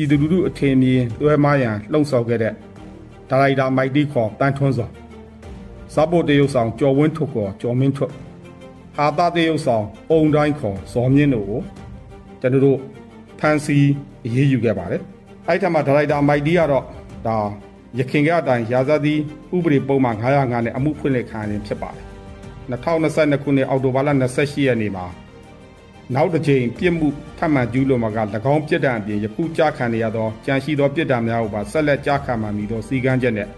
ပြည်သူလူထုအထင်မြင်လွှဲမရန်လှုံ့ဆော်ခဲ့တဲ့ဒါရိုက်တာမိုက်တီခေါ်တန်ထွန်းစောစပေါ်တရုတ်ဆောင်ကျော်ဝင်းထွတ်ခေါ်ကျော်မင်းထွတ်ဟာတာတရုတ်ဆောင်အုံတိုင်းခေါ်ဇော်မြင့်တို့ကိုကျွန်တော်တို့ဖန်စီအရေးယူခဲ့ပါတယ်အဲ့ထက်မှာဒါရိုက်တာမိုက်တီကတော့ဒါရခင်ကအတိုင်းရာဇသီဥပဒေပုံမှန်905နဲ့အမှုဖွင့်လှစ်ခံရခြင်းဖြစ်ပါတယ်2022ခုနှစ်အောက်တိုဘာလ28ရက်နေ့မှာ နောက်တစ်ကြိမ်ပြစ်မှုထပ်မံကျူးလွန်မှာက၎င်းပြစ်ဒဏ်အပြင်ယခုကြားခံရသောကြံရှိသောပြစ်ဒဏ်များကိုပါဆက်လက်ကြားခံမှမည်သောစီကံချက်နဲ့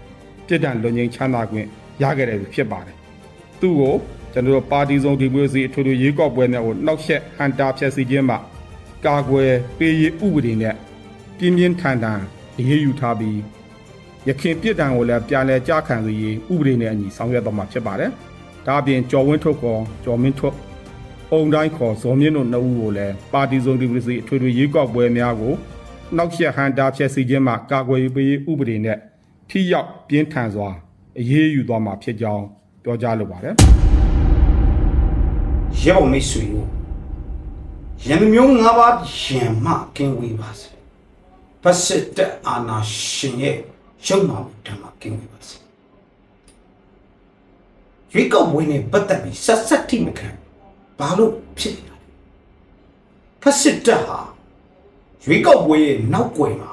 ပြစ်ဒဏ်လွန်ငင်းချမ်းသာခွင့်ရခဲ့တယ်ဖြစ်ပါတယ်။သူ့ကိုကျွန်တော်တို့ပါတီစုံဒီမိုကရေစီအထွေထွေရွေးကောက်ပွဲများကိုနှောက်ယှက်ဟန်တာဖျက်ဆီးခြင်းမှကာကွယ်ပေးရေးဥပဒေနဲ့ပြင်းပြင်းထန်ထန်အရေးယူထားပြီးရခင်ပြစ်ဒဏ်ကိုလည်းပြန်လည်ကြားခံစေရေးဥပဒေနဲ့အညီဆောင်ရွက်သွားမှာဖြစ်ပါတယ်။ဒါအပြင်ကျော်ဝင်းထုတ်ကောကျော်မင်းထုတ် အုံတိုင်းခေါ်ဇော်မြင့်တို့နှစ်ဦးကိုလည်းပါတီစုံဒီမိုကရေစီအထွေထွေရွေးကောက်ပွဲများကိုနှောက်ယှက်ဟန်တာဖျက်ဆီးခြင်းမှကာကွယ်ရေးပေးဥပဒေနဲ့ထိရောက်ပြင်းထန်စွာအရေးယူသွားမှာဖြစ်ကြောင်းပြောကြားလိုပါတယ်ရဲဘော်မိတ်ဆွေတို့ရန်သူမျိုး၅ပါးရန်မှကင်းဝေးပါစေဖက်စစ်တပ်အာဏာရှင်ရဲ့ရုံမှဓမ္မကင်းဝေးပါစေရွေးကောက်ပွဲနဲ့ပတ်သက်ပြီးဆက်ဆက်ထိမခံ ဘာလို့ဖြစ်နေတာလဲဖက်စစ်တပ်ဟာရွေးကောက်ပွဲရဲ့နောက်ွယ်မှာ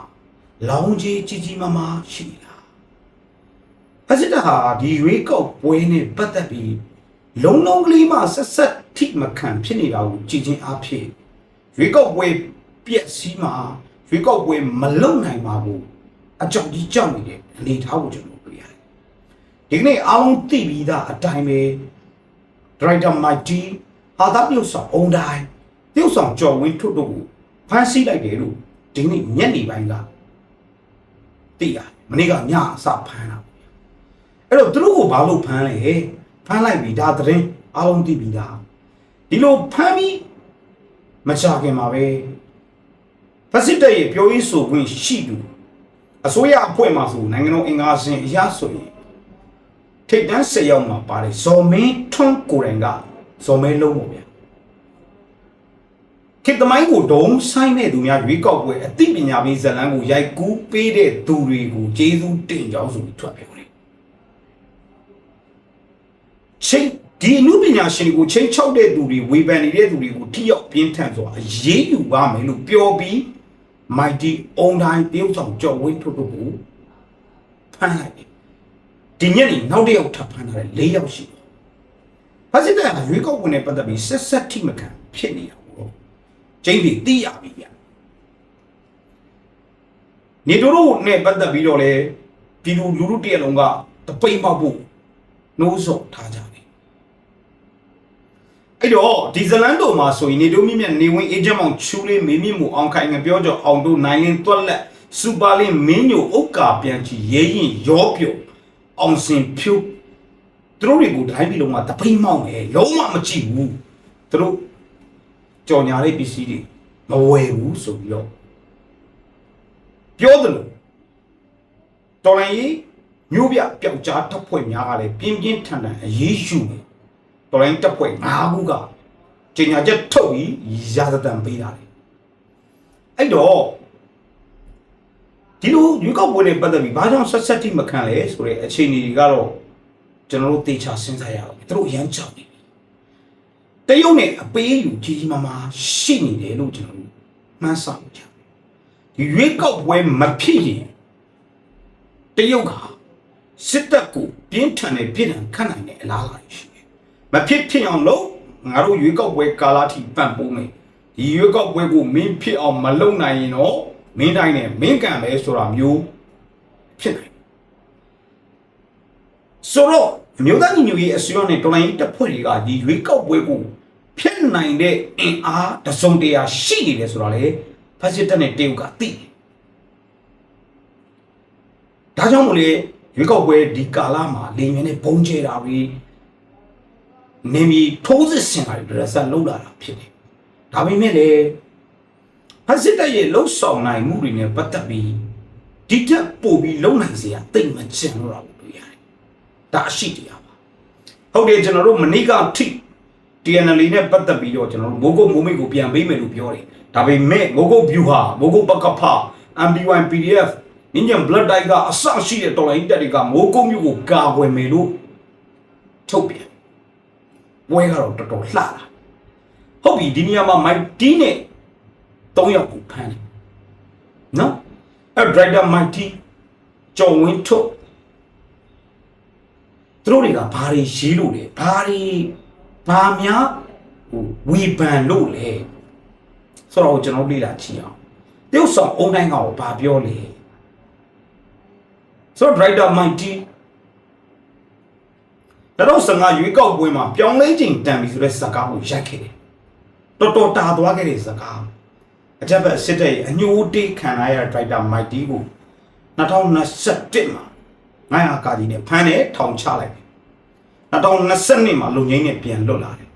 လောင်ကြီးကြီးကြီးမားမားရှိနေတာဖက်စစ်တပ်ဟာဒီရွေးကောက်ပွဲနဲ့ပတ်သက်ပြီးလုံးလုံးကလေးမှဆက်ဆက်ထိမခံဖြစ်နေတာကိုကြည်ချင်းအားဖြင့်ရွေးကောက်ပွဲပြက်စီးမှာရွေးကောက်ပွဲမလုံနိုင်ပါဘူးအကြောင်းကြီးကြောက်နေတဲ့အနေအထားကိုကျွန်တော်တွေ့ရတယ်ဒီကနေ့အားလုံးသိပြီးသားအတိုင်းပဲဒရိုက်တာမိုက်တီ ဟာတာပြုတ်ဆောင်အုံတိုင်းပြုတ်ဆောင်ကြော်ဝင်းထွတ်တို့ကိုဖမ်းဆီးလိုက်တယ်လို့ဒီနေ့ညနေပိုင်းကသိရတယ်မနေ့ကညအစဖမ်းတာအဲ့တော့သူတို့ကိုဘာလို့ဖမ်းလဲဖမ်းလိုက်ပြီဒါသတင်းအားလုံးသိပြီသားဒီလိုဖမ်းပြီးမချခင်မှာပဲဖက်စစ်တပ်ရဲ့ပြောရေးဆိုခွင့်ရှိသူအစိုးရအဖွဲ့မှာဆိုနိုင်ငံတော်အင်္ဂါစင်အရာဆိုရင်ထိတ်တန်းဆက်ရောက်မှာပါတယ်ဇော်မင်းထွန်းကိုယ်တိုင်က ဇော်မဲလုံးပေါ့ဗျာခေတ်သမိုင်းကိုဒုံဆိုင်တဲ့သူများရွေးကောက်ပွဲအသိပညာပေးဇတ်လန်းကိုရိုက်ကူးပေးတဲ့သူတွေကိုကျေးဇူးတင်ကြောင်းဆိုပြီးထွက်ပြောတယ်ချိန်ဒီအမှုပညာရှင်တွေကိုချိန်ချောက်တဲ့သူတွေဝေဖန်နေတဲ့သူတွေကိုထိရောက်ပြင်းထန်စွာအရေးယူပါမယ်လို့ပြောပြီးမိုက်တီအုံတိုင်းတရုတ်ဆောင်ကြော်ဝင်းထုတ်တို့ကိုဖမ်းလိုက်တယ်ဒီညနေနောက်တစ်ယောက်ထပ်ဖမ်းလာတယ်၄ယောက်ရှိတယ် ဖက်စစ်တပ်ကရွေးကောက်ပွဲနဲ့ပတ်သက်ပြီးဆက်ဆက်ထိမခံဖြစ်နေတာပေါ့ချိန်ပြီးသိရပြီဗျနေတို့တို့နဲ့ပတ်သက်ပြီးတော့လေပြည်သူလူထုတရက်လုံးကတပိတ်မောက်ဖို့နှိုးဆော်ထားကြတယ်အဲ့တော့ဒီဇလန်တို့မှာဆိုရင်နေတို့မြင့်မြတ်နေဝင်အေဂျင့်မောင်ချူလေးမေမြင့်မှုအောင်ခိုင်ငပြောကြောအောင်တို့နိုင်လင်းတွက်လက်စူပါလင်းမင်းညိုဥက္ကာပြန်ချီရဲရင်ရောပြော့အောင်စင်ဖြူ သူတို့တွေကိုတိုင်းပြည်လုံးမှာတပိတ်မောက်တယ်လုံးဝမကြည့်ဘူးသူတို့ကြော်ညာလေးပစ္စည်းတွေမဝယ်ဘူးဆိုပြီးတော့ပြောတယ်လို့တော်လိုင်းကြီးမြို့ပြပျောက်ကြားတပ်ဖွဲ့များကလည်းပြင်းပြင်းထန်ထန်အရေးယူတယ်တော်လိုင်းတပ်ဖွဲ့၅ခုကကြေညာချက်ထုတ်ပြီးရာဇသံပေးတာလေအဲ့တော့ဒီလိုရွေးကောက်ပွဲနဲ့ပတ်သက်ပြီးဘာကြောင့်ဆက်ဆက်တိမခံလဲဆိုတဲ့အခြေအနေတွေကတော့ ကျွန်တော်တို့သေချာစဉ်းစားရအောင်သူတို့အရန်ကြောက်နေပြီတရုတ်နဲ့အပေးယူကြီးကြီးမားမားရှိနေတယ်လို့ကျွန်တော်တို့မှန်းဆကြဒီရွေးကောက်ပွဲမဖြစ်ရင်တရုတ်ကစစ်တပ်ကိုပြင်းထန်တဲ့ပြည်ထန်ခတ်နိုင်တဲ့အလားအလာရှိတယ်။မဖြစ်ဖြစ်အောင်လို့ငါတို့ရွေးကောက်ပွဲကာလာထိပန့်ပိုးမယ်။ဒီရွေးကောက်ပွဲကိုမင်းဖြစ်အောင်မလုပ်နိုင်ရင်တော့မင်းတိုင်းနဲ့မင်းကံပဲဆိုတာမျိုးဖြစ်နိုင်။ဆိုတော့ အမျိုးသားညီညွတ်ရေးအစိုးရနဲ့တော်လိုင်းတပ်ဖွဲ့တွေကဒီရွေးကောက်ပွဲကိုဖြစ်နိုင်တဲ့အင်အားတစုံတရာရှိနေတယ်ဆိုတာလေဖက်စစ်တပ်နဲ့တရုတ်ကသိတယ်ဒါကြောင့်မို့လေရွေးကောက်ပွဲဒီကာလမှာလေမြင်းနဲ့ဘုံကျဲတာပြီးနေမီထိုးစစ်ဆင်တာတွေရက်ဆက်လှုပ်လာတာဖြစ်တယ်။ဒါပေမဲ့လေဖက်စစ်တပ်ရဲ့လှုပ်ဆောင်နိုင်မှုတွေနဲ့ပတ်သက်ပြီးဒီထက်ပိုပြီးလုံနိုင်စရာတိတ်မကျန်တော့ဘူးတွေ့ရတယ်။ ဒါအရှိတရားပါ။ဟုတ်တယ်ကျွန်တော်တို့မနေ့ကထိ TNL နဲ့ပတ်သက်ပြီးတော့ကျွန်တော်တို့မိုးကုတ်မိုးမိတ်ကိုပြန်ပေးမယ်လို့ပြောတယ်။ဒါပေမဲ့မိုးကုတ် view ဟာမိုးကုတ်ပကဖ MDY PDF နင်းကြံ blood dye ကအဆရှိတဲ့တော်လိုင်းတက်တွေကမိုးကုတ်မြို့ကိုကာကွယ်မယ်လို့ထုတ်ပြန်ပွဲကတော့တော်တော်လှတာဟုတ်ပြီဒီနေရာမှာမိုက်တီးနဲ့၃ယောက်ကိုဖမ်းတယ်နော်အဲ့ driver mighty ကျော်ဝင်းထုတ် သူတို့တွေကဘာတွေရေးလို့လဲဘာတွေဘာများဟိုဝေဖန်လို့လဲဆိုတော့ကျွန်တော်လေ့လာကြည့်အောင်တရုတ်ဆောင်အုံတိုင်းကောင်ကိုဘာပြောလဲဆိုတော့ driver mighty တော့စငါရွေးကောက်ပွဲမှာပြောင်းလဲချိန်တန်ပြီဆိုတဲ့စကားကိုရိုက်ခဲ့တယ်တော်တော်တာသွားခဲ့တဲ့စကားအကြက်ဘက်စစ်တဲ့ရဲ့အညိုတေးခံရတဲ့ driver mighty ကို2021မှာ ငါရကာကြီးနဲ့ဖမ်းတယ်ထောင်ချလိုက်တယ်2022မှာလုံငိမ့်နဲ့ပြန်လွတ်လာတယ်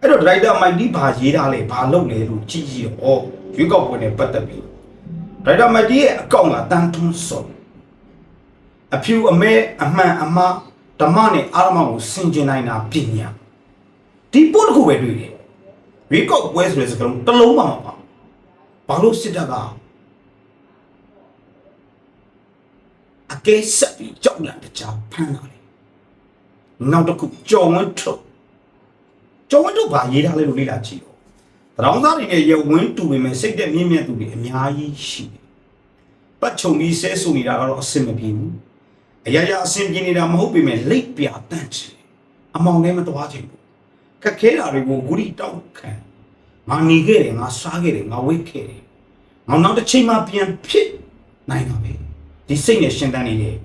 အဲ့တော့ driver mighty ဘာရေးထားလဲဘာလုပ်လဲလို့ကြည့်ကြည့်တော့ရွေးကောက်ပွဲနဲ့ပတ်သက်ပြီး driver mighty ရဲ့အကောင့်ကတန်းထွန်းစော်အဖြူအမဲအမှန်အမှားဓမ္မနဲ့အာရမကိုဆင်ကျင်နိုင်တာပညာဒီပို့တစ်ခုပဲတွေ့တယ်ရွေးကောက်ပွဲဆိုတဲ့စကားလုံးတစ်လုံးမှမပါဘာလို့စစ်တပ်က ကဲဆက်ပြီးကြောက်လန့်တကြားဖမ်းလာတယ်နောက်တစ်ခုကြော်ဝန်းထုတ်ကြော်ဝန်းထုတ်ဘာရေးထားလဲလို့လေ့လာကြည့်တော့တရောင်းသားတွေနဲ့ရဝင်းတူပေမဲ့စိတ်သက်မြင့်မြတ်သူတွေအများကြီးရှိတယ်ပတ်ချုံပြီးဆဲဆူနေတာကတော့အဆင်မပြေဘူးအရာရာအဆင်ပြေနေတာမဟုတ်ပေမဲ့လိပ်ပြတန့်ချင်အမောင်လည်းမတော်ချင်ဘူးခက်ခဲတာတွေကိုဂုရီတောက်ခံငါနေခဲ့တယ်ငါစားခဲ့တယ်ငါဝိတ်ခဲ့တယ်ငါနောက်တစ်ချိန်မှပြန်ဖြစ်နိုင်တာပဲ ဒီစိတ်နဲ့ရှင်းတန်းနေတယ်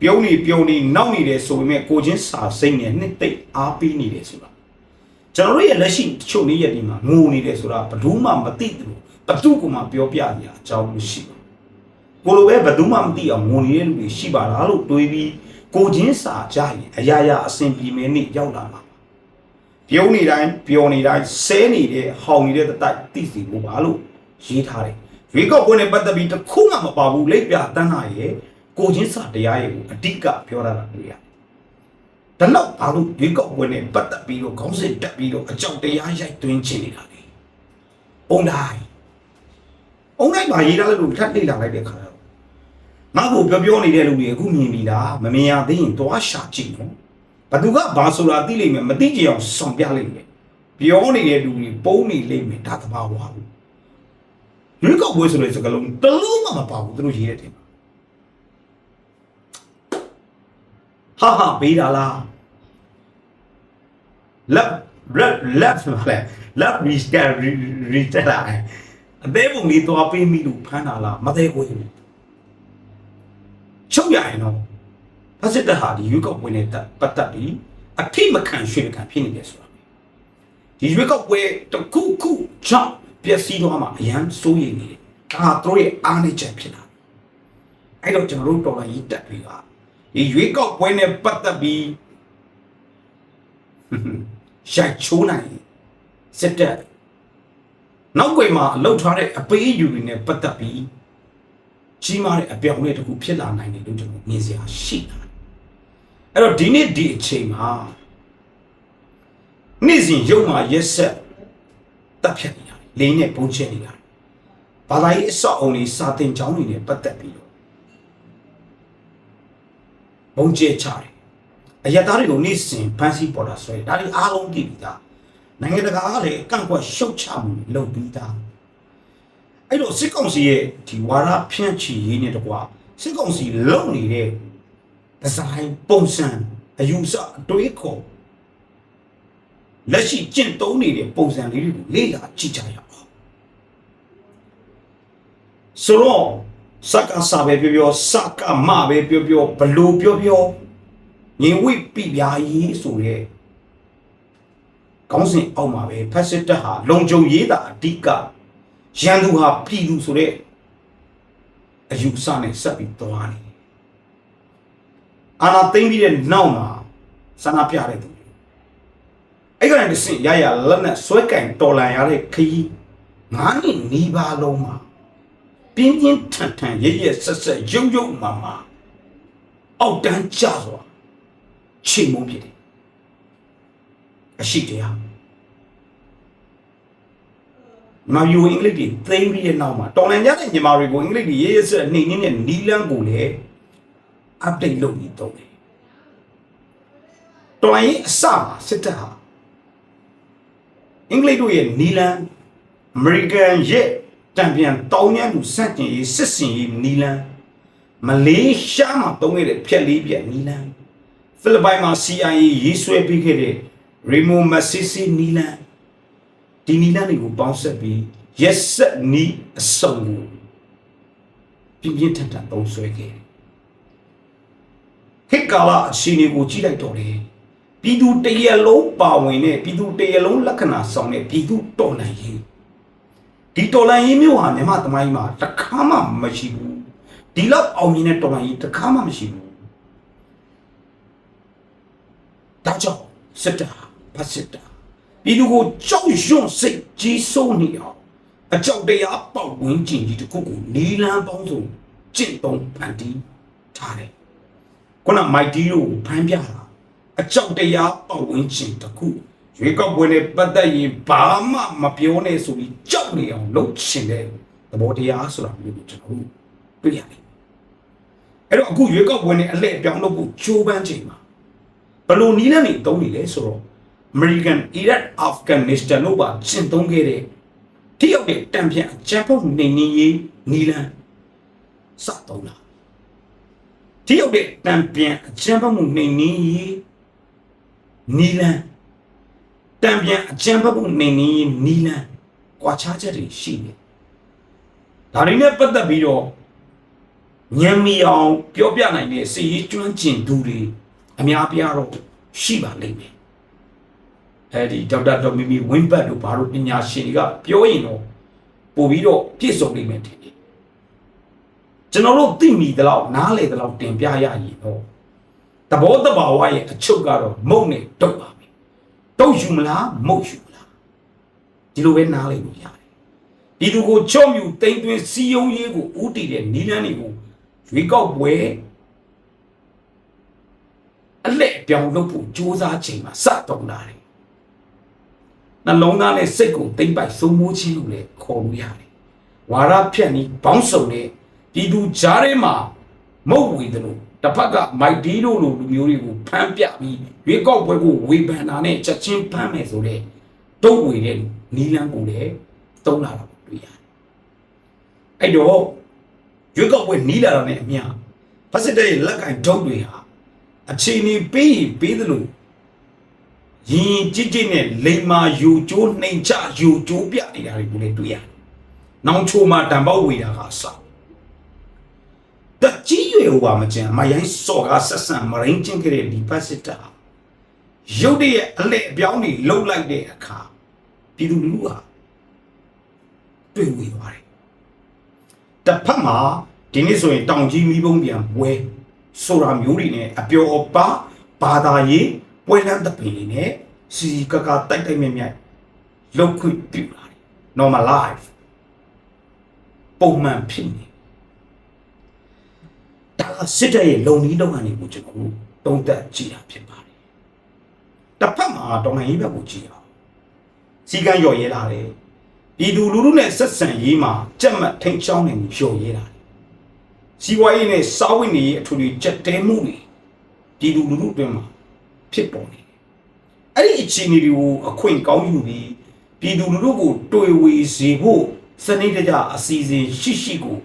ပြုံးနေပြုံးနေနောက်နေတယ်ဆိုပေမဲ့ကိုချင်းစာစိတ်နဲ့နှစ်သိပ်အားပေးနေတယ်ဆိုတာကျွန်တော်တို့ရဲ့လက်ရှိတချို့နေ့ရက်ဒီမှာငိုနေတယ်ဆိုတာဘယ်သူမှမသိဘူးဘသူကမှပြောပြနေအကြောင်းမရှိဘူးကိုလိုပဲဘယ်သူမှမသိအောင်ငိုနေတဲ့လူတွေရှိပါလားလို့တွေးပြီးကိုချင်းစာကြရင်အရာရာအစဉ်ပြေမယ်နေ့ရောက်လာမှာပြုံးနေတိုင်းပျော်နေတိုင်းဆဲနေတဲ့ဟောင်နေတဲ့တိုက်သိစီလို့ပါလို့ရေးထားတယ် ရွေးကောက်ပွဲနဲ့ပတ်သက်ပြီးတစ်ခုမှမပါဘူးလိပ်ပြတန်းတာရဲ့ကိုချင်းစာတရားရဲ့ကိုအဓိကပြောရတာတွေ့ရတယ်။ဒါတော့ဘာလို့ရွေးကောက်ပွဲနဲ့ပတ်သက်ပြီးတော့ခေါင်းစဉ်တက်ပြီးတော့အကြောက်တရားရိုက်သွင်းချင်နေတာလဲ။အုံတိုင်းအုံတိုင်းမှာရေးထားလို့ထပ်လေ့လာလိုက်တဲ့ခါတော့ငါ့ကိုပြောပြောနေတဲ့လူတွေအခုမြင်ပြီလားမမြင်ရသေးရင်သွားရှာကြည့်နော်။ဘသူကဘာဆိုတာသိလိမ့်မယ်မသိကြအောင်ဆောင်ပြလိမ့်မယ်။ပြောနေတဲ့လူတွေပုံနေလိမ့်မယ်ဒါသဘာဝဘူး။ ရွေးကောက်ပွဲဆိုတဲ့စကားလုံးတစ်လုံးမှမပါဘူးသူတို့ရေးတဲ့တင်ဟာဟာပေးတာလား left left left လဲ left restart restart လာအသေးပုံလေးသွားပေးမိလို့ဖမ်းတာလားမသေးကိုရင်ချုပ်ရရင်တော့ဖစစ်တဟာဒီရွေးကောက်ပွဲနဲ့ပတ်သက်ပြီးအထိမခံရွှေခံဖြစ်နေတယ်ဆိုတာဒီရွေးကောက်ပွဲတစ်ခုခုကြောင့် ပျက်စီးသွားမှာအရန်စိုးရိမ်နေတယ်ဒါတို့ရဲ့အားနည်းချက်ဖြစ်လာအဲ့တော့ကျွန်တော်တို့တော်လိုင်းကြီးတက်ပြီးပါဒီရွေးကောက်ပွဲနဲ့ပတ်သက်ပြီးရိုက်ချိုးနိုင်စစ်တပ်နောက်ွယ်မှာအလုတ်ထားတဲ့အပေးအယူတွေနဲ့ပတ်သက်ပြီးကြီးမားတဲ့အပြောင်းအလဲတစ်ခုဖြစ်လာနိုင်တယ်လို့ကျွန်တော်မြင်စရာရှိတာအဲ့တော့ဒီနေ့ဒီအချိန်မှာနေ့စဉ်ရုံမှာရက်ဆက်တပ်ဖြတ်နေတာ လိန်နဲ့ပုံချက်နေတာဘာသာရေးအဆောက်အုံတွေစာတင်ကျောင်းတွေနဲ့ပတ်သက်ပြီးတော့ဘုံကျဲချတယ်အရက်သားတွေကိုနေ့စဉ်ဖမ်းဆီးပေါ်တာဆွဲဒါတွေအားလုံးသိပြီးသားနိုင်ငံတကာကလည်းအကန့်အကွက်ရှုတ်ချမှုလုပ်ပြီးသားအဲ့တော့စစ်ကောင်စီရဲ့ဒီဝါရဖြန့်ချီရေးနဲ့တကွာစစ်ကောင်စီလုံနေတဲ့ဒီဇိုင်းပုံစံအယူဆအတွေးခေါ် လက်ရှိကျင့်သုံးနေတဲ့ပုံစံလေးတွေကိုလေ့လာကြည့်ကြရအောင်ဆိုတော့စကားစာပဲပြောပြောစကားမပဲပြောပြောဘလို့ပြောပြောငင်ဝိပိပြာရေးဆိုတဲ့ခေါင်းစဉ်အောက်မှာပဲဖက်စစ်တပ်ဟာလုံခြုံရေးတာအဓိကရန်သူဟာပြည်သူဆိုတဲ့အယူဆနဲ့ဆက်ပြီးသွားနေတယ်အာနာသိမ့်ပြီးတဲ့နောက်မှာဆန္ဒပြတဲ့သူတွေ အဲ့ကနေ့စင်ရရလက်နဲ့ဆွဲကင်တော်လန်ရတဲ့ခရီးငါးနှစ်နီးပါးလုံးမှာပြင်းပြင်းထန်ထန်ရရဆက်ဆက်ရုံရုံမာမာအောက်တန်းကြစွာချိန်မုံဖြစ်တယ်အရှိတရားမြန်မာပြည်ကိုအင်္ဂလိပ်တွေသိမ်းပြီးတဲ့နောက်မှာတော်လန်ကြတဲ့မြန်မာတွေကိုအင်္ဂလိပ်တွေရေးရဆက်နှိမ့်နှင်းတဲ့နီလန်းကိုလည်း update လုပ်ပြီးတော့တယ်တော်လန်ရေးအစမှာစစ်တပ်ဟာ အင်္ဂလိပ်တို့ရဲ့နီလန်းအမေရိကန်ရဲ့တံပြန်တောင်းရန်သူစန့်ကျင်ရေးစစ်စင်ရေးနီလန်းမလေးရှားမှာတုံးခဲ့တဲ့ဖြက်လေးပြက်နီလန်းဖိလစ်ပိုင်မှာ CIA ရေးဆွဲပေးခဲ့တဲ့ Remo Massisi နီလန်းဒီနီလန်းတွေကိုပေါင်းဆက်ပြီးရက်ဆက်နီးအစုံကိုပြင်းပြင်းထန်ထန်သုံးဆွဲခဲ့တယ်ဟစ်ကာလာအရှင်တွေကိုကြည့်လိုက်တော့လေ ပြည်သူတရက်လုံးပါဝင်တဲ့ပြည်သူတရက်လုံးလက္ခဏာဆောင်တဲ့ပြည်သူတော်လှန်ရေးဒီတော်လှန်ရေးမျိုးဟာမြန်မာသမိုင်းမှာတစ်ခါမှမရှိဘူးဒီလောက်အောင်မြင်တဲ့တော်လှန်ရေးတစ်ခါမှမရှိဘူးဒါကြောင့်စစ်တာဖတ်စစ်တာပြည်သူကိုကြောက်ရွံ့စိတ်ကြီးစိုးနေအောင်အကြောက်တရားပေါက်ဝင်းကျင်ကြီးတစ်ခုကိုနီလန်းပေါင်းစုံကျင့်သုံးဖန်တီးထားတယ်ခုနမိုက်တီတို့ကိုဖမ်းပြတာ အကြောက်တရားပေါက်ဝင်းကျင်တစ်ခုရွေးကောက်ပွဲနဲ့ပတ်သက်ရင်ဘာမှမပြောနဲ့ဆိုပြီးကြောက်နေအောင်လုပ်ချင်တဲ့သဘောတရားဆိုတာမျိုးကိုကျွန်တော်တို့တွေ့ရတယ်အဲ့တော့အခုရွေးကောက်ပွဲနဲ့အလှည့်အပြောင်းလုပ်ဖို့ကြိုးပမ်းချိန်မှာဘယ်လိုနီးလန်းနေတုံးနေလဲဆိုတော့ American Iraq Afghanistan တို့ပါကျင့်သုံးခဲ့တဲ့တရုတ်ရဲ့တံပြန်အကြမ်းဖက်နေနေရေးနီးလန်းစတုံးလာတရုတ်ရဲ့တံပြန်အကြမ်းဖက်မှုနေနေရေး နီးလန်းတံပြန်အကြမ်းဖက်မှုနေနေရေးနီးလန်းကွာခြားချက်တွေရှိတယ်ဒါတွေနဲ့ပတ်သက်ပြီးတော့ညံမီအောင်ပြောပြနိုင်တဲ့စီရေးကျွမ်းကျင်သူတွေအများပြားတော့ရှိပါလိမ့်မယ်အဲဒီဒေါက်တာဒေါ်မီမီဝင်းဘတ်တို့ဘာလို့ပညာရှင်တွေကပြောရင်တော့ပို့ပြီးတော့ပြည့်စုံလိမ့်မယ်ထင်တယ်ကျွန်တော်တို့သိမိသလောက်နားလေသလောက်တင်ပြရရင်တော့ သဘောတဘာဝရဲ့အချုပ်ကတော့မုံနဲ့တုတ်ပါပဲတုတ်ယူမလားမုတ်ယူမလားဒီလိုပဲနားလေလို့ရတယ်ဒီသူကိုချော့မြူတိမ်သွင်းစီယုံရေးကိုဥတည်တဲ့နီးလန်းတွေကိုရွေးကောက်ပွဲအလက်ပြောင်းလုပ်ဖို့ကြိုးစားချိန်မှာစတော့လာတယ်နှလုံးသားနဲ့စိတ်ကိုတိမ့်ပိုက်စိုးမိုးခြင်းလို့လည်းခေါ်လို့ရတယ်ဝါရဖြတ်နီးဘောင်းစုံတဲ့ဒီသူကြားထဲမှာမုတ်ဝေတယ်လို့ တစ်ဖက်ကမိုက်ဒီတို့လိုလူမျိုးတွေကိုဖမ်းပြပြီးရွေးကောက်ပွဲကိုဝေဖန်တာနဲ့ချက်ချင်းဖမ်းမယ်ဆိုတဲ့တုတ်ဝေတဲ့နီလန်းကိုလည်းတုံးလာတာတွေ့ရတယ်အဲ့တော့ရွေးကောက်ပွဲနီးလာတာနဲ့အမျှဖက်စစ်တဲ့လက်ကင်ဒုတ်တွေဟာအခြေအနေပေးရင်ပေးသလိုရင်ကြစ်ကြစ်နဲ့လိမ်မာယူကျိုးနှိမ်ချယူကျိုးပြနေတာတွေကိုလည်းတွေ့ရတယ်။နောင်ချိုမှာတံပေါက်ဝေတာကအစ တကြီးရွယ်ဟိုပါမကျန်မယိုင်းစော်ကားဆက်ဆံမရင်းချင်းခဲ့တဲ့ဒီဖက်စစ်တာရုတ်တရက်အလဲအပြောင်းတွေလှုပ်လိုက်တဲ့အခါပြည်သူလူထုဟာတွေ့ဝေသွားတယ်။တစ်ဖက်မှာဒီနေ့ဆိုရင်တောင်ကြီးမီးပုံးပြန်ပွဲဆိုတာမျိုးတွေနဲ့အပျော်အပါဘာသာရေးပွဲလမ်းတပင်တွေနဲ့စီစီကကတိုက်တိုက်မြက်မြက်လောက်ခွင့်ပြုလာတယ် normal life ပုံမှန်ဖြစ်နေ ဒါကစစ်တပ်ရဲ့လုံနီးတော့ကနေကိုကျွန်တော်တို့တုံးသက်ကြည့်တာဖြစ်ပါတယ်တစ်ဖက်မှာတော်လှန်ရေးဘက်ကိုကြည့်အောင်စီကံရော်ရဲလာတယ်ပြည်သူလူထုနဲ့ဆက်ဆံရေးမှာကြက်မှတ်ထိန်ချောင်းနေကိုရော်ရဲလာတယ်စီဝါရေးနဲ့စားဝတ်နေရေးအထူးတွေကြက်တဲမှုတွေပြည်သူလူထုအတွင်းမှာဖြစ်ပေါ်နေတယ်အဲ့ဒီအခြေအနေတွေကိုအခွင့်ကောင်းယူပြီးပြည်သူလူထုကိုတွေ့ဝေစေဖို့စနစ်တကျအစီအစဉ်ရှိရှိကို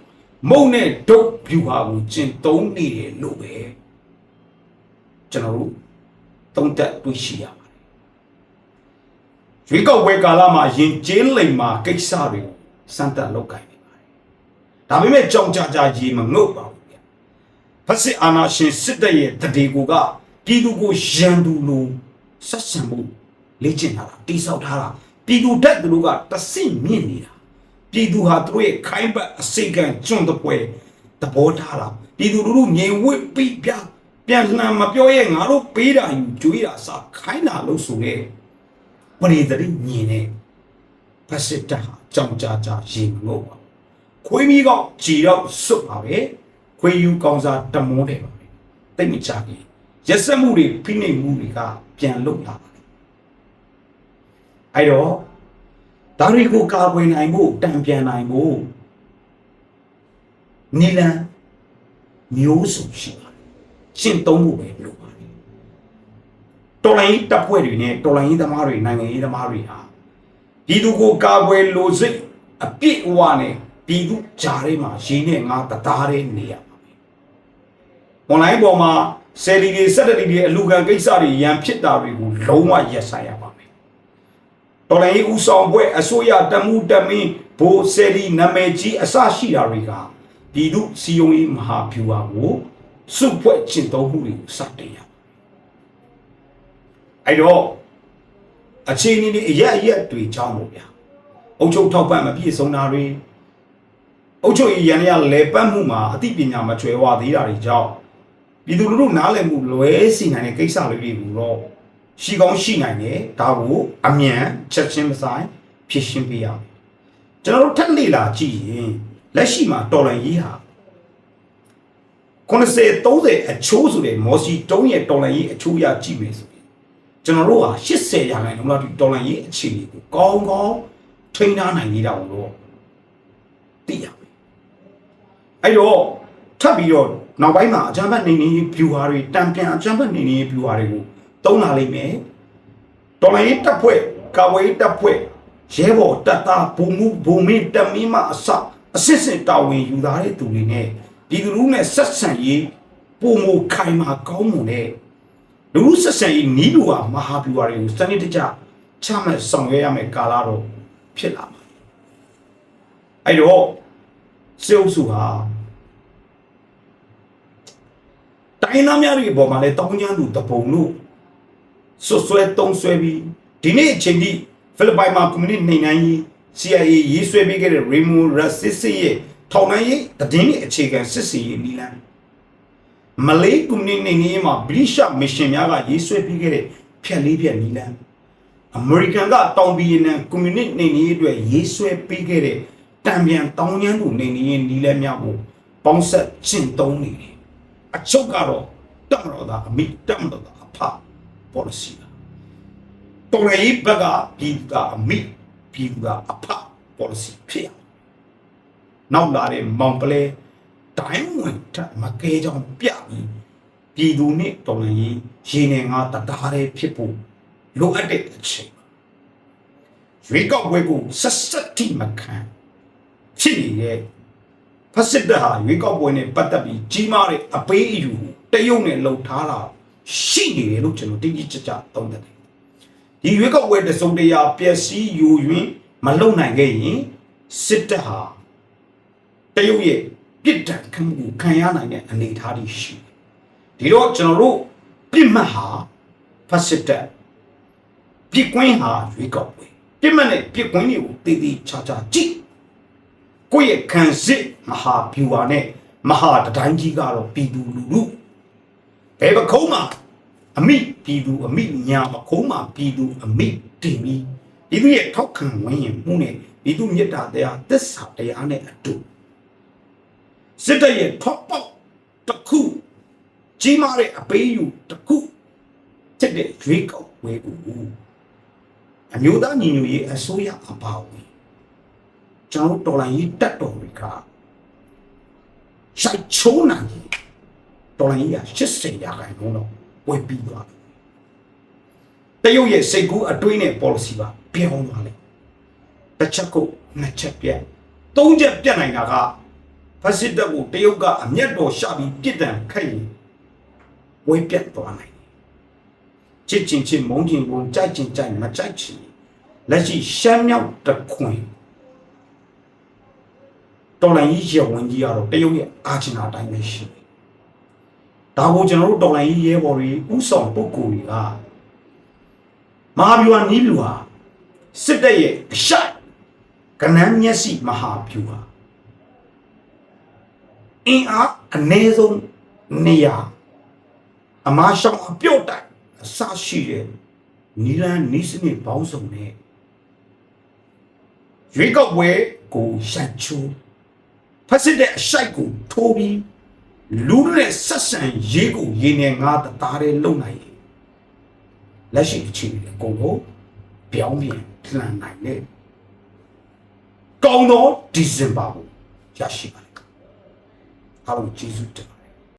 မုံနဲ့ဒုတ်ဖြူဟာကိုကျင့်သုံးနေတယ်လို့ပဲကျွန်တော်တို့သုံးသပ်တွေ့ရှိရပါတယ်ရွေးကောက်ပွဲကာလမှာယင်ကျေးလိမ်မှာကိစ္စတွေကိုစမ်းသပ်လုပ်ကိုင်နေပါတယ်ဒါပေမဲ့ကြောင်ကြကြရေမငုတ်ပါဘူးဗျဖက်စစ်အာဏာရှင်စစ်တပ်ရဲ့တရေကိုကပြည်သူကိုရန်သူလိုဆက်ဆံမှုလေ့ကျင့်ထားတာတိဆောက်ထားတာပြည်သူတက်သူတို့ကတဆင့်မြင့်နေတာ ပြည်သူဟာသူတို့ရဲ့ခိုင်းပတ်အစိတ်ကံကျွန့်တဲ့ပွဲသဘောထားတာပြည်သူလူထုငြိမ်ဝှက်ပြီးပြပြန်လှန်မပြောရဲ့ငါတို့ပေးတာယူကြွေးတာစားခိုင်းတာလို့ဆိုရဲပရိသတ်ညင်နေဖက်စစ်တပ်ဟာကြောင်ကြကြရေမငုတ်ပါခွေးမီးကောက်ကြည်တော့စွတ်ပါပဲခွေးယူကောင်းစားတမုန်းတယ်ပါပဲတိတ်မချကြီးရက်ဆက်မှုတွေဖိနှိပ်မှုတွေကပြန်လုတ်လာပါတယ်အဲ့တော့ ဒါတွေကိုကာကွယ်နိုင်ဖို့တံပြန်နိုင်ဖို့နီလန်မျိုးစုံရှိပါတယ်ရှင်းသုံးဖို့ပဲလိုပါတယ်တော်လိုင်းတပ်ဖွဲ့တွေနဲ့တော်လိုင်းသမားတွေနိုင်ငံရေးသမားတွေဟာပြည်သူကိုကာကွယ်လိုစိတ်အပြည့်အဝနဲ့ပြည်သူကြားထဲမှာရင်းနဲ့ငါတသားတည်းနေရပါမယ်။ online ပေါ်မှာဆယ်လီတွေစက်တလီတွေအလူခံကိစ္စတွေရန်ဖြစ်တာတွေကိုလုံးဝရပ်ဆိုင်ရပါမယ်။ တော်လိုင်းဦးဆောင်ပွဲအစိုးရတမှုတမင်းဘိုးဆယ်လီနာမည်ကြီးအစရှိတာတွေကပြည်သူစီယုံရေးမဟာဗျူဟာကိုစုဖွဲ့ကျင့်သုံးမှုတွေကိုစတင်ရ။အဲ့တော့အခြေအနေတွေအရက်အရက်တွေကြောင်းလို့ဗျာ။အုပ်ချုပ်ထောက်ပံ့မပြည့်စုံတာတွေအုပ်ချုပ်ရေးရန်ရလဲပတ်မှုမှာအသိပညာမကျွဲဝသေးတာတွေကြောင့်ပြည်သူလူထုနားလည်မှုလွဲစီနိုင်တဲ့ကိစ္စလေးတွေကိုတော့ ရှိကောင်းရှိနိုင်တယ်ဒါကိုအမြန်ချက်ချင်းမဆိုင်ဖြည့်ရှင်းပေးရမယ်ကျွန်တော်တို့ထက်လေ့လာကြည့်ရင်လက်ရှိမှာတော်လန်ရေးဟာ90 30အချိုးဆိုတဲ့မော်စီတုံးရဲ့တော်လန်ရေးအချိုးရကြည့်မယ်ဆိုရင်ကျွန်တော်တို့ဟာ80ရာခိုင်နှုန်းလောက်ဒီတော်လန်ရေးအခြေအနေကိုကောင်းကောင်းထိန်းထားနိုင်နေတာကိုတော့သိရမယ်အဲ့တော့ထပ်ပြီးတော့နောက်ပိုင်းမှာအကြမ်းဖက်နေနေဖြူဟာတွေတံပြန်အကြမ်းဖက်နေနေဖြူဟာတွေကို တုံးလာလိမ့်မယ်တော်လိုင်းတပ်ဖွဲ့ကာဝေးတပ်ဖွဲ့ရဲဘော်တပ်သားဘုံမှုဘုံမင်းတမင်းမအစအစစ်စစ်တာဝန်ယူထားတဲ့သူတွေနဲ့ဒီလူနဲ့ဆက်ဆံရေးပုံမခိုင်မာကောင်းမွန်တဲ့လူမှုဆက်ဆံရေးနီးလူဟာမဟာဗျူဟာတွေကိုစနစ်တကျချမှတ်ဆောင်ရွက်ရမယ်ကာလတော့ဖြစ်လာပါအဲ့တော့စေအုပ်စုဟာတိုင်းသားများတွေအပေါ်မှာလည်းတောင်းကျမ်းသူတပုံလို့ ဆွဆွဲတုံးဆွဲပြီးဒီနေ့အချိန်ထိဖိလစ်ပိုင်မှာကွန်မြူနတီနိုင်နိုင်ရေး CIA ရေးဆွဲပေးခဲ့တဲ့ Raymond Rasisi ရဲ့ထောင်နိုင်ရေးတည်င်းရဲ့အခြေခံစစ်စီရေးနီလန်မလေးကွန်မြူနတီနိုင်ရေးမှာဗြိတိရှမစ်ရှင်များကရေးဆွဲပေးခဲ့တဲ့ဖြက်လေးဖြက်နီလန်အမေရိကန်ကတောင်ပြည်နယ်ကွန်မြူနတီနိုင်ရေးအတွက်ရေးဆွဲပေးခဲ့တဲ့တံပြန်တောင်းကျမ်းသူနိုင်ရေးနီလန်များကိုပေါင်းဆက်ကျင့်သုံးနေတယ်အချုပ်ကတော့တက်မတော်သားအမိတက်မတော်သားအဖ policy လားတော်ရည်ဘက်ကပြည်သူကအမိပြည်သူကအဖ policy ဖြစ်ရနောက်လာတဲ့မောင်ပလဲတိုင်းဝင်ထမကဲကြောင်ပြပြီးပြည်သူနဲ့တော်ရည်ရေနေငါတသားတည်းဖြစ်ဖို့လိုအပ်တဲ့အချိန်ရွေးကောက်ပွဲကိုဆက်ဆက်တိမခံဖြစ်နေတဲ့ဖက်စစ်တပ်ဟာရွေးကောက်ပွဲနဲ့ပတ်သက်ပြီးကြီးမားတဲ့အပေးအယူတရုတ်နဲ့လှုပ်ထားတာ ရှိနေတယ်လို့ကျွန်တော်တိတိကျကျသုံးသပ်တယ်ဒီရွေးကောက်ပွဲတစုံတရာပျက်စီးယူယွင်းမလုံနိုင်ခဲ့ရင်စစ်တပ်ဟာတရုတ်ရဲ့ပြစ်ဒဏ်ခံမှုခံရနိုင်တဲ့အနေအထားတွေရှိတယ်ဒီတော့ကျွန်တော်တို့ပြစ်မှတ်ဟာဖက်စစ်တပ်ပြစ်ကွင်းဟာရွေးကောက်ပွဲပြစ်မှတ်နဲ့ပြစ်ကွင်းတွေကိုတည်တည်ချာချာကြည့်ကိုယ့်ရဲ့ခံစစ်မဟာဗျူဟာနဲ့မဟာတတိုင်းကြီးကတော့ပြည်သူလူထုဘယ်ပခုံးမှာ အမိပြည်သူအမိညာပခုံးမှာပြည်သူအမိတင်ပြီးပြည်သူရဲ့ထောက်ခံဝန်းရင်မှုနဲ့ပြည်သူမြတ်တာတရားသစ္စာတရားနဲ့အတူစစ်တပ်ရဲ့ထောက်ပေါက်တစ်ခုကြီးမားတဲ့အပေးယူတစ်ခုတဲ့တဲ့ရွေးကောက်ဝဲကိုအမျိုးသားညီညွတ်ရေးအစိုးရအပါအဝင်ကျွန်တော်တော်လိုင်းရေးတက်တော်တွေကဆိုင်ချိုးနိုင်တော်လိုင်းရေးက80ရာခိုင်နှုန်းတော့ ဝယ်ပြီးသွားတယ်တရုတ်ရဲ့စိတ်ကူးအတွေးနဲ့ policy ပါပြောင်းသွားတယ်တစ်ချက်ကိုနှစ်ချက်ပြတ်သုံးချက်ပြတ်နိုင်တာကဖက်စစ်တပ်ကိုတရုတ်ကအမျက်တော်ရှာပြီးပြစ်ဒဏ်ခတ်ရင်ဝယ်ပြတ်သွားနိုင်တယ်ချစ်ချင်းချင်းမုန်းချင်းကိုကြိုက်ချင်းကြိုက်မကြိုက်ချင်းလက်ရှိရှမ်းမြောက်တခွင်တော်လိုင်းကြီးရဝန်ကြီးကတော့တရုတ်ရဲ့အာချင်တာအတိုင်းပဲရှိတယ်။ ဒါကိုကျွန်တော်တို့တော်လိုင်းကြီးရဲဘော်တွေဥဆောင်ပုဂ္ဂိုလ်တွေကမဟာဗျူဟာနီးဗျူဟာစစ်တပ်ရဲ့အရှိုက်ကနန်းမျက်စိမဟာဗျူဟာအင်းအားအ ਨੇ ဆုံးနေရာအမားရှောင်းအပြုတ်တိုင်အစရှိတဲ့နီလန်နီးစနစ်ပေါင်းစုံနဲ့ရွေးကောက်ပွဲကိုရှတ်ချိုးဖက်စစ်တဲ့အရှိုက်ကိုထိုးပြီး လူတွေနဲ့ဆက်ဆံရေးကိုရင်းနေငါတသားတဲ့လုံနိုင်ရင်လက်ရှိအခြေအနေအကုန်လုံးပြောင်းပြန်လှန်နိုင်တဲ့ကောင်းသောဒီဇင်ဘာကိုရရှိပါလိမ့်အားလုံးကျေးဇူးတင်ပါ